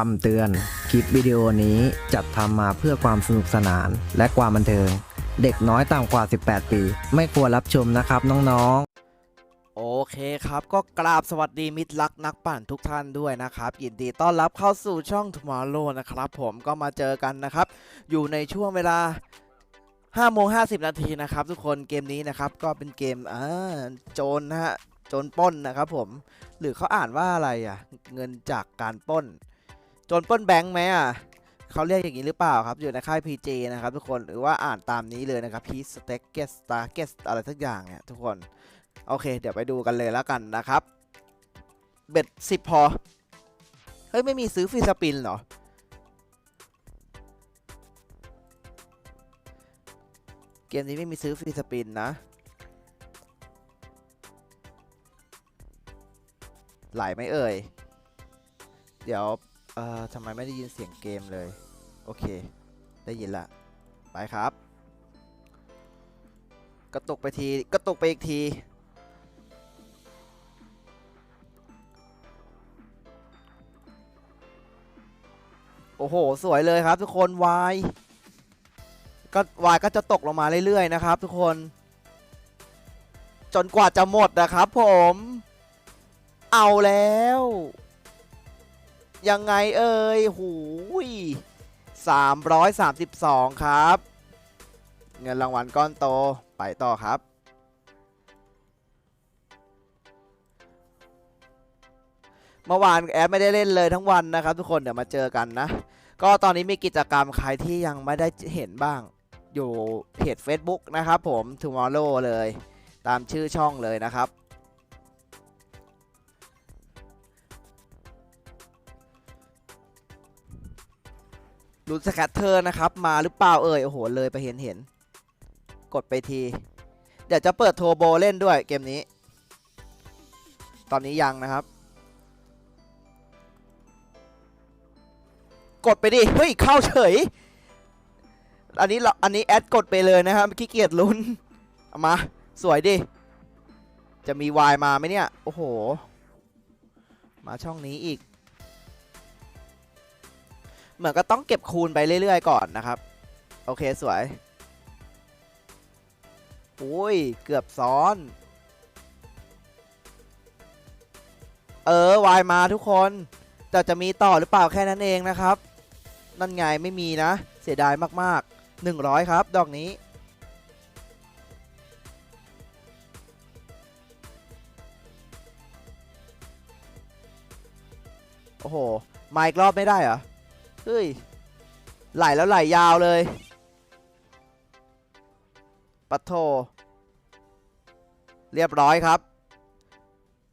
คำเตือน คลิปวิดีโอนี้จัดทำมาเพื่อความสนุกสนานและความบันเทิง เด็กน้อยต่ำกว่า 18 ปี ไม่ควรรับชมนะครับน้องๆ โอเคครับ ก็กราบสวัสดีมิตรรักนักปั่นทุกท่านด้วยนะครับ ยินดีต้อนรับเข้าสู่ช่อง Tomorrow นะครับ ผมก็มาเจอกันนะครับ อยู่ในช่วงเวลา5โมง50 นาทีนะครับ ทุกคนเกมนี้นะครับ ก็เป็นเกมอ่าโจรนะฮะโจรป้นนะครับผมหรือเขาอ่านว่าอะไรอะเงินจากการป้น จรปล้นแบงค์ไหมอะเขาเรียกอย่างนี้หรือเปล่าครับ อยู่ในค่าย PJ นะครับทุกคนหรือว่าอ่านตามนี้เลยนะครับ P Stack Get Star Get อะไรสักอย่างเนี่ยทุกคน โอเค เดี๋ยวไปดูกันเลยแล้วกันนะครับ เบ็ดสิบพอ เฮ้ย ไม่มีซื้อฟรีสปินเหรอ เกมนี้ไม่มีซื้อฟรีสปินนะ ไหลไหมเอ่ย เดี๋ยว เอ่อทำไมไม่ได้ยินเสียงเกมเลย โอเค ได้ยินละ ไปครับ กระตุกไปที กระตุกไปอีกที โอ้โห สวยเลยครับทุกคน วาย ก็วายก็จะตกลงมาเรื่อยๆนะครับทุกคน จนกว่าจะหมดนะครับผม เอาแล้ว ยังไงเอ่ยหูย332 ครับ เงินรางวัลก้อนโตไปต่อครับ เมื่อวานแอดไม่ได้เล่นเลยทั้งวันนะครับ ทุกคนเดี๋ยวมาเจอกันนะ ก็ตอนนี้มีกิจกรรมใครที่ยังไม่ได้เห็นบ้าง อยู่เพจ Facebook นะครับผม Tomorrow เลย ตามชื่อช่องเลยนะครับ ลุ้นสแคตเตอร์นะครับ มาหรือเปล่าเอ่ย โอ้โห เลยไปเห็นเห็น กดไปที เดี๋ยวจะเปิดโทรโบเล่นด้วยเกมนี้ ตอนนี้ยังนะครับ กดไปดิ เฮ้ย เข้าเฉย อันนี้เราอันนี้แอดกดไปเลยนะครับขี้เกียจลุ้นเอามา สวยดิ จะมีวายมาไหมเนี่ย โอ้โห มาช่องนี้อีก เหมือนก็ต้องเก็บคูณไปเรื่อยๆก่อนนะครับ โอเคสวยอุ้ยเกือบซ้อน เออวายมาทุกคนแต่จะมีต่อหรือเปล่าแค่นั้นเองนะครับ นั่นไงไม่มีนะ เสียดายมากๆ 100 ครับ ดอกนี้โอ้โห มาอีกรอบไม่ได้เหรอ เฮ้ย ไหลแล้วไหลยาวเลยปัดโท เรียบร้อยครับ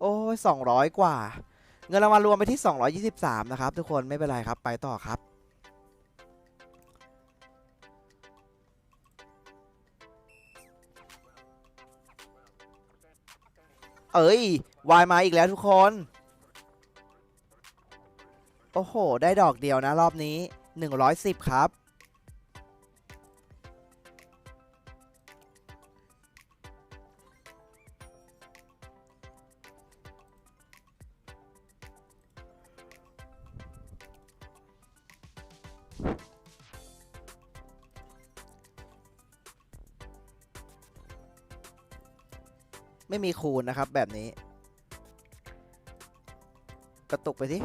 โอ้ย200 กว่า เงินรางวัลรวมไปที่ 223 นะครับ ทุกคนไม่เป็นไรครับไปต่อครับ เอ้ยวายมาอีกแล้วทุกคน โอ้โห ได้ดอกเดียวนะรอบนี้ 110 ครับ ไม่มีคูณนะครับแบบนี้ กระตุกไปสิ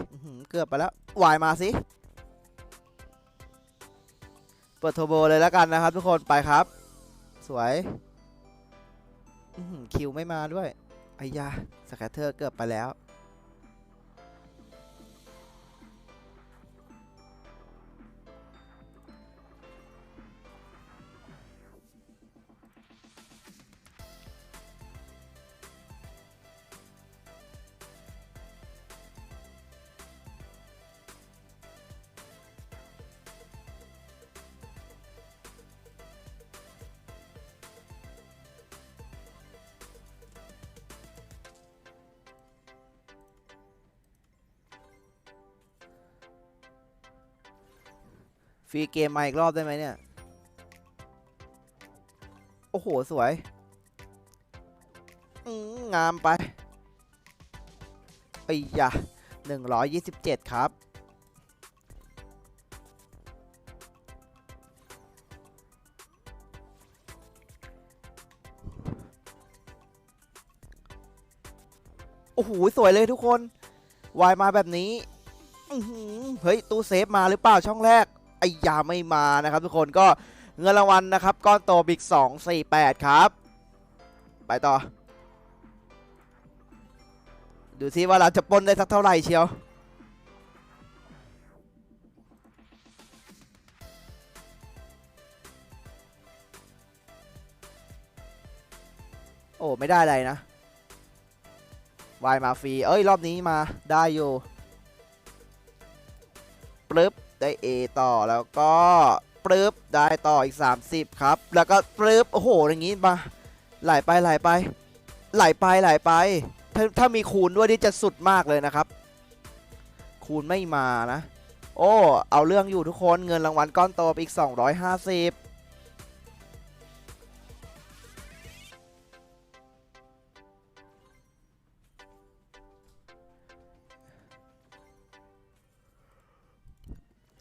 เกือบไปแล้ววายมาสิเปิดโทโบเลยแล้วกันนะครับ ทุกคนไปครับ สวยคิวไม่มาด้วยไอ้ยาสแคตเตอร์เกือบไปแล้ว ฟรีเกมมาอีกรอบได้ไหมเนี่ย โอ้โห สวยงามไปไอ้ยะ127 ครับ โอ้โห สวยเลยทุกคน วายมาแบบนี้ เฮ้ย ตู้เซฟมาหรือเปล่าช่องแรก ไอ้ยาไม่มานะครับทุกคนก็เงินรางวัลนะครับก้อนโตบิ๊ก2 4 8 ครับ ไปต่อ ดูซิว่าเราจะปนได้สักเท่าไหร่เชียวโอ้ไม่ได้อะไรนะวายมาฟรี เอ้ย รอบนี้มาได้อยู่ปึ๊บ ได้ A ต่อแล้วก็ปรึ๊บได้ต่ออีก 30 ครับ แล้วก็ปรึ๊บโอ้โหอย่างงี้มาไหลไปไหลไปไหลไปไหลไปถ้าถ้ามีคูณด้วยนี่จะสุดมากเลยนะครับ คูณไม่มานะ โอ้ เอาเรื่องอยู่ทุกคนเงินรางวัลก้อนโตไปอีก 250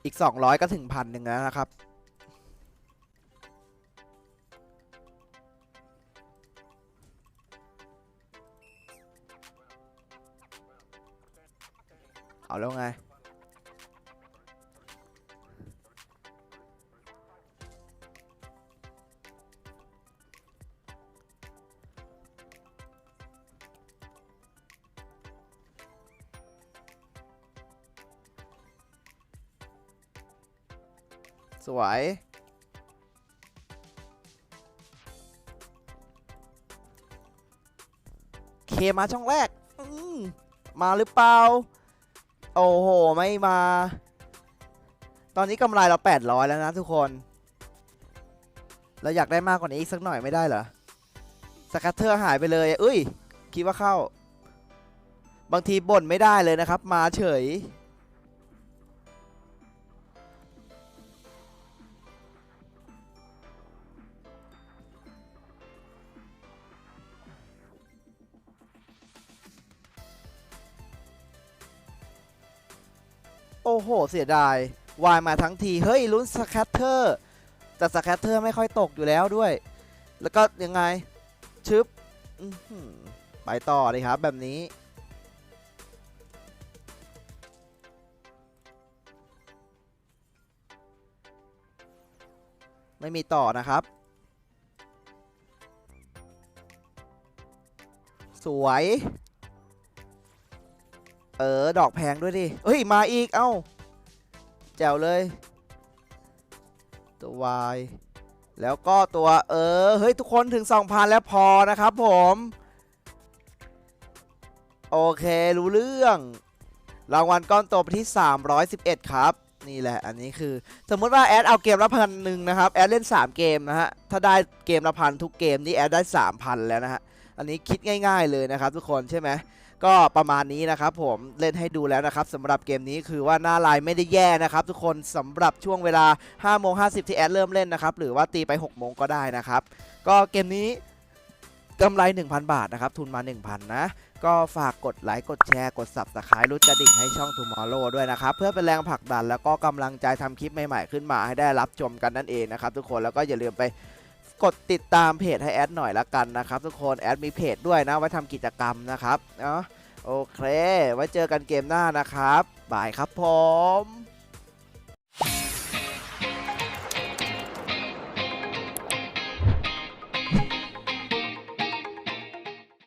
อีก 200 ก็ถึงพันหนึ่งแล้วนะครับ เอาแล้วไง สวย เคมาช่องแรกมมาหรือเปล่า โอ้โห ไม่มา ตอนนี้กำไรเรา 800 แล้วนะทุกคน เราอยากได้มากกว่านี้อีกสักหน่อยไม่ได้เหรอ สกัตเทอร์หายไปเลย เอ้ย คิดว่าเข้า บางทีบ่นไม่ได้เลยนะครับ มาเฉย โอ้โห เสียดายวายมาทั้งที เฮ้ย ลุ้นสแคตเตอร์แต่สแคตเตอร์ไม่ค่อยตกอยู่แล้วด้วย แล้วก็ยังไง ชึบไปต่อเลยครับแบบนี้ ไม่มีต่อนะครับ สวย เออ ดอกแพงด้วยดิ เฮ้ย มาอีก เอ้า แจ๋วเลย ตัว Y แล้วก็ตัวเออ เฮ้ย ทุกคนถึง 2,000 แล้วพอนะครับผม โอเค รู้เรื่อง รางวัลก้อนโตไปที่ 311 ครับ นี่แหละ อันนี้คือ สมมติว่าแอดเอาเกมละพันหนึ่งนะครับ แอดเล่น 3 เกมนะฮะ ถ้าได้เกมละพันทุกเกมนี่แอดได้ 3,000 แล้วนะฮะ อันนี้คิดง่าย ๆเลยนะครับทุกคนใช่ไหม ก็ประมาณนี้นะครับผมเล่นให้ดูแล้วนะครับสำหรับเกมนี้คือว่าหน้าลายไม่ได้แย่นะครับทุกคนสำหรับช่วงเวลา5โมง50 ที่แอดเริ่มเล่นนะครับหรือว่าตีไป 6 โมงก็ได้นะครับ ก็เกมนี้กำไร 1,000 บาทนะครับ ทุนมา 1,000 นะ ก็ฝากกดไลค์ กดแชร์ กด Subscribe รู้กระดิ่งให้ช่อง Tomorrow ด้วยนะครับ เพื่อเป็นแรงผลักดันแล้วก็กำลังใจทำคลิปใหม่ๆ ขึ้นมาให้ได้รับชมกันนั่นเองนะครับทุกคนแล้วก็อย่าลืมไป กดติดตามเพจให้แอดหน่อยละกันนะครับทุกคนแอดมีเพจด้วยนะไว้ทำกิจกรรมนะครับเนาะโอเค ไว้เจอกันเกมหน้านะครับบายครับผม